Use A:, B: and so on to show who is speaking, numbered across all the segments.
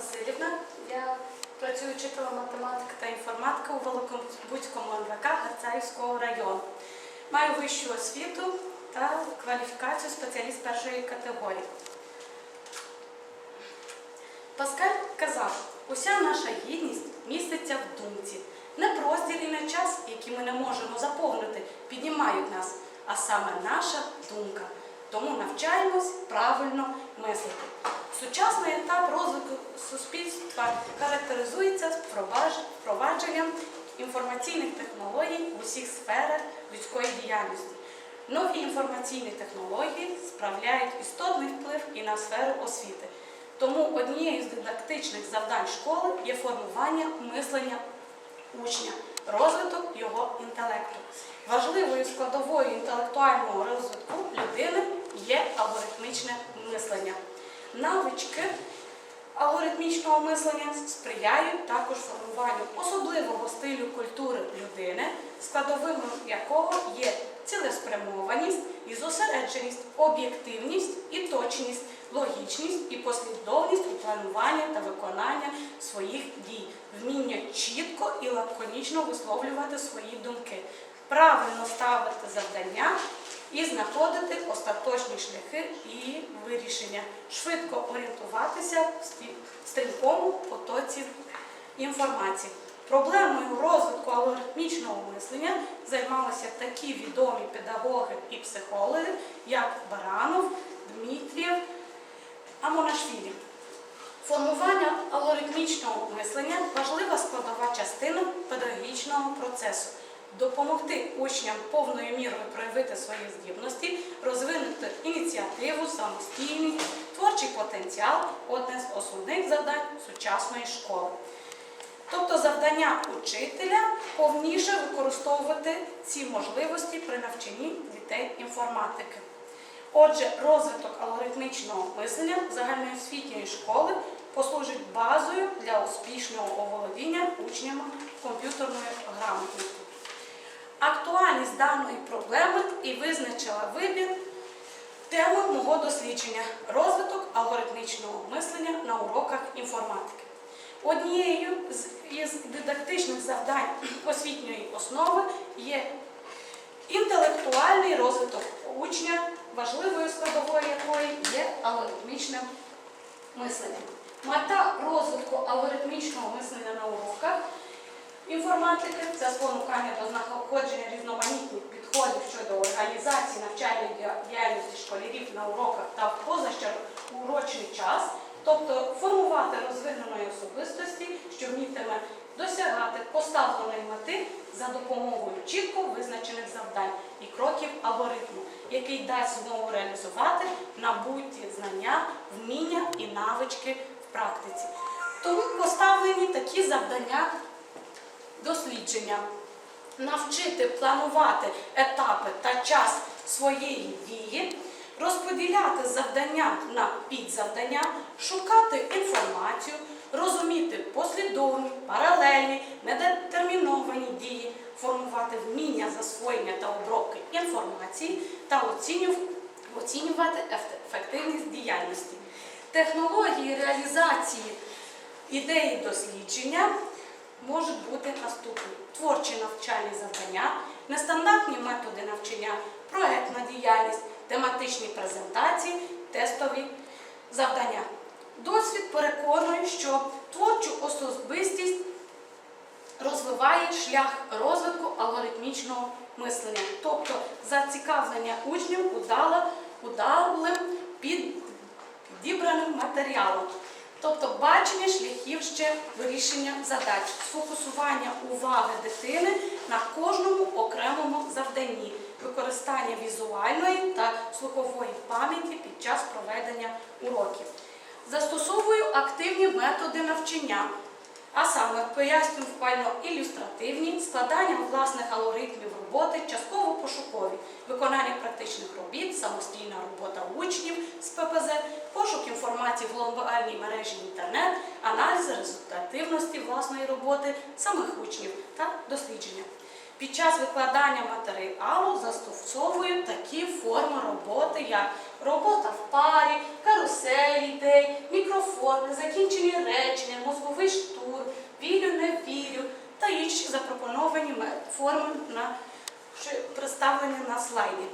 A: Васильівна. Я працюю вчителем математики та інформатики у Великобудському НВК Гарцаївського району. Маю вищу освіту та кваліфікацію спеціаліст першої категорії. Паскаль казав, уся наша гідність міститься в думці. Не простір і не час, які ми не можемо заповнити, піднімають нас, а саме наша думка. Тому навчаємось правильно мислити. Сучасний етап розвитку суспільства характеризується впровадж- впровадженням інформаційних технологій в усіх сферах людської діяльності. Нові інформаційні технології справляють істотний вплив і на сферу освіти. Тому однією з дидактичних завдань школи є формування мислення учня, розвиток його інтелекту. Важливою складовою інтелектуального розвитку людини є алгоритмічне мислення. Навички алгоритмічного мислення сприяють також формуванню особливого стилю культури людини, складовими якого є цілеспрямованість і зосередженість, об'єктивність і точність, логічність і послідовність у плануванні та виконанні своїх дій, вміння чітко і лаконічно висловлювати свої думки, правильно ставити завдання і знаходити остаточні шляхи і вирішення, швидко орієнтуватися в стрімкому потоці інформації. Проблемою розвитку алгоритмічного мислення займалися такі відомі педагоги і психологи, як Баранов, Дмитрієв, Амонашвілі. Формування алгоритмічного мислення важлива складова частина педагогічного процесу. Допомогти учням повною мірою проявити свої здібності, розвинути ініціативу, самостійність, творчий потенціал одне з основних завдань сучасної школи. Тобто завдання учителя повніше використовувати ці можливості при навчанні дітей інформатики. Отже, розвиток алгоритмічного мислення загальноосвітньої школи послужить базою для успішного оволодіння учнями комп'ютерною грамотністю. Актуальність даної проблеми і визначила вибір теми мого дослідження розвиток алгоритмічного мислення на уроках інформатики. Однією з із дидактичних завдань освітньої основи є інтелектуальний розвиток учня, важливою складовою якої є алгоритмічне мислення. Мета розвитку алгоритмічного мислення інформатики це спонукання до знаходження різноманітних підходів щодо організації навчальної діяльності школярів на уроках та в позаурочний час, тобто формувати розвиненої особистості, що вмітиме досягати поставленої мети за допомогою чітко визначених завдань і кроків алгоритму, який дасть змогу реалізувати набуті знання, вміння і навички в практиці. Тому поставлені такі завдання дослідження. Навчити планувати етапи та час своєї дії, розподіляти завдання на підзавдання, шукати інформацію, розуміти послідовні, паралельні, недетерміновані дії, формувати вміння засвоєння та обробки інформації та оцінювати ефективність діяльності. Технології реалізації ідеї дослідження можуть бути наступні: творчі навчальні завдання, нестандартні методи навчання, проектна діяльність, тематичні презентації, тестові завдання. Досвід переконує, що творчу особистість розвиває шлях розвитку алгоритмічного мислення, тобто зацікавлення учнів удалим під підібраним матеріалом. Тобто бачення шляхів ще вирішення задач, сфокусування уваги дитини на кожному окремому завданні, використання візуальної та слухової пам'яті під час проведення уроків. Застосовую активні методи навчання, а саме пояснювально-ілюстративні, складання власних алгоритмів роботи, частково пошукові, виконання практичних робіт, самостійна робота учнів з ППЗ, пошук інформації в глобальній мережі інтернет, аналіз результативності власної роботи самих учнів та дослідження. Під час викладання матеріалу застосовую такі форми роботи, як робота в парі, карусель ідей, мікрофон, закінчені речення, мозговий штурм, вірю, не вірю та інші запропоновані форми на представлені на слайді.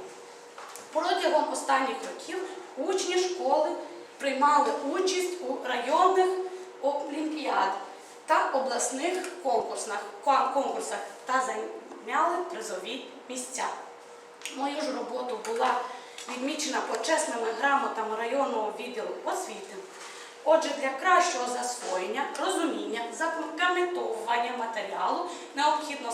A: Протягом останніх років учні школи приймали участь у районних олімпіад та обласних конкурсах, кон- конкурсах та зайняли призові місця. Мою ж роботу була відмічена почесними грамотами районного відділу освіти. Отже, для кращого засвоєння, розуміння, запам'ятовування матеріалу необхідно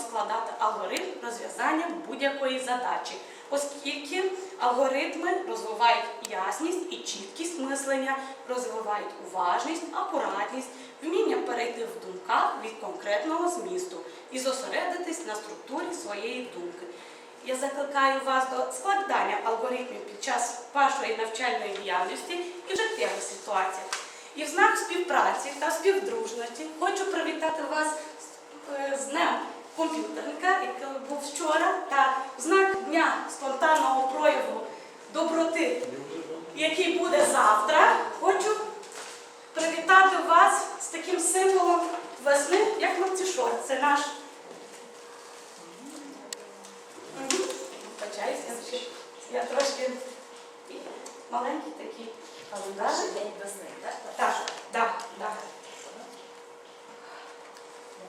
A: алгоритм розв'язання будь-якої задачі, оскільки алгоритми розвивають ясність і чіткість мислення, розвивають уважність, акуратність, вміння перейти в думках від конкретного змісту і зосередитись на структурі своєї думки. Я закликаю вас до складання алгоритмів під час вашої навчальної діяльності і життєвих ситуаціях. І в знак співпраці та співдружності хочу привітати вас з- е, Днем комп'ютерника, який був вчора, та знак Дня спонтанного прояву доброти, який буде завтра. Хочу привітати вас з таким символом весни, як Мартішор. Це наш. Я трошки маленький такий календар.
B: День весни, так?
A: Так, так, так.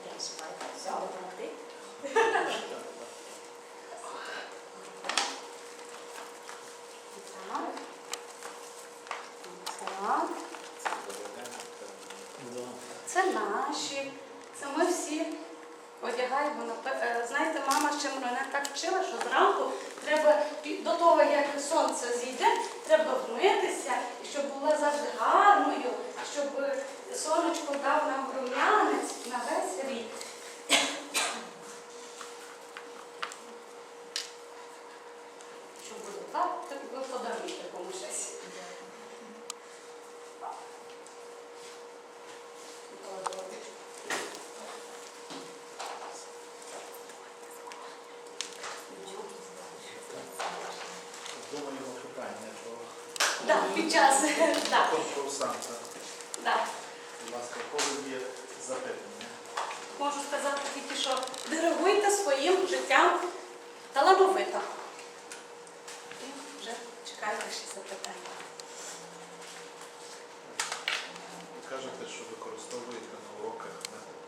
B: Не переживайте, все допомогти.
A: Так. Так. Це наші. Це ми всі одягаємо. на пе- е, Знаєте, мама ще мене так вчила, що зранку треба пі- до того, як сонце зійде, треба вмитися, і щоб була завжди гарною, щоб е, сонечко дав нам рум'янець на весь рік. Що буде так, так ви подаруєте комусь щось.
C: Думаємо питання про
A: Да, під час. Да,
C: конкурсанта.
A: да.
C: Будь ласка, коли є запитання?
A: Можу сказати тільки, що диригуйте своїм життям талановито. І вже чекаю ваші запитання.
C: Ви кажете, що використовуєте на уроках метод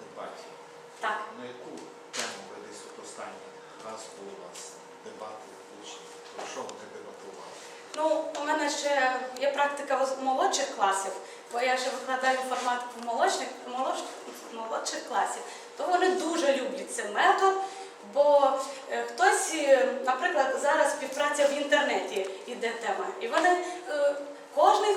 C: дебатів.
A: Так.
C: На яку тему ви десь от останній раз були у вас дебати учні? Про що вони дебатували?
A: Ну, у мене ще є практика молодших класів, бо я ще викладаю інформатику молодших, молодших, молодших класів, то вони дуже люблять цей метод. Бо е, хтось, е, наприклад, зараз співпраця в інтернеті іде тема, і вони е, кожен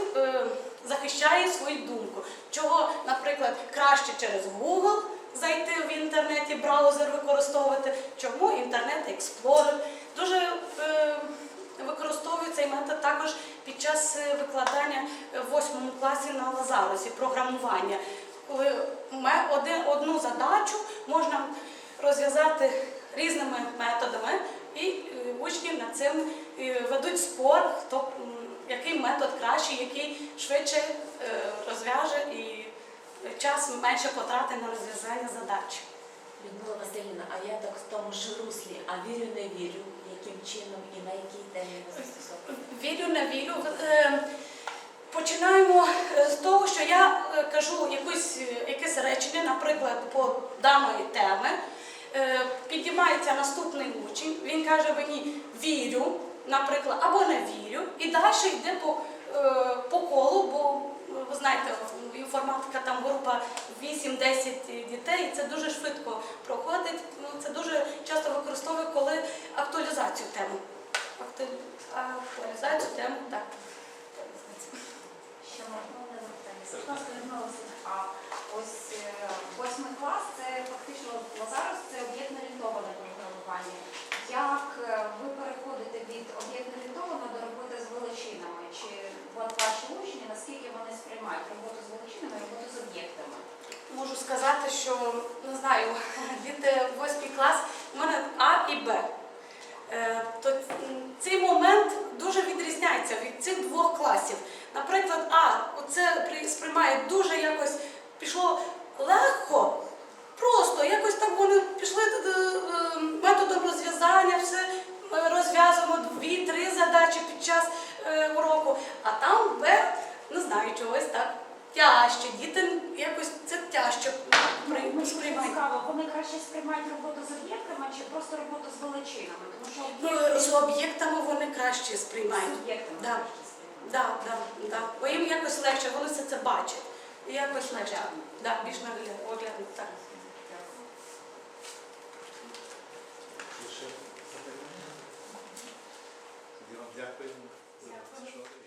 A: захищає свою думку. Чого, наприклад, краще через Google зайти в інтернеті, браузер використовувати, чому інтернет Explorer. Дуже використовую цей метод також під час е, викладання е, в восьмому класі на Лазарусі програмування. Коли одну задачу можна розв'язати різними методами, і е, учні над цим ведуть спор, хто який метод кращий, який швидше розв'яже і час менше потратить на розв'язання задач.
B: Людмила Васильівна, а я так в тому ж руслі, а вірю, не вірю, яким чином і на якій темі ви застосовуєте?
A: Вірю, не вірю. Е, Починаємо е, з того, що я е, кажу якусь, якесь речення, наприклад, по даної теми. Підіймається наступний учень, він каже мені вірю, наприклад, або не вірю, і далі йде по, по колу, бо ви знаєте, інформатика там група 8-10 дітей, це дуже швидко проходить. Ну, Це дуже часто використовую, коли актуалізацію теми. Акту- Актуалізацію тему, так.
D: Ще можна запитання? А ось е, восьмий клас це фактично Лазарус, це об'єктно-орієнтоване програмування як е, ви переходите від об'єктної відомлення до роботи з величинами? Чи ваші учні, наскільки вони сприймають роботу з величинами і роботу з об'єктами?
A: Можу сказати, що не знаю, від е, 8 клас у мене А і Б. Е, то цей момент дуже відрізняється від цих двох класів. Наприклад, А це сприймає дуже якось пішло легко, просто якось так вони пішли методом розв'язано дві-три задачі під час е, уроку. А там Б, не знаю, чогось так тяжче. Діти якось це тяжче при- сприймають.
D: цікаво, вони краще сприймають роботу з об'єктами чи просто роботу з величинами? Тому що
A: Ну,
D: об'єкти
A: з об'єктами вони краще
D: з
A: сприймають.
D: об'єктами
A: Да.
D: краще сприймають.
A: Да, да, да. Бо їм якось легше, вони все це бачать. І якось легше. Да, більш наглядно, так.
C: Дякуємо.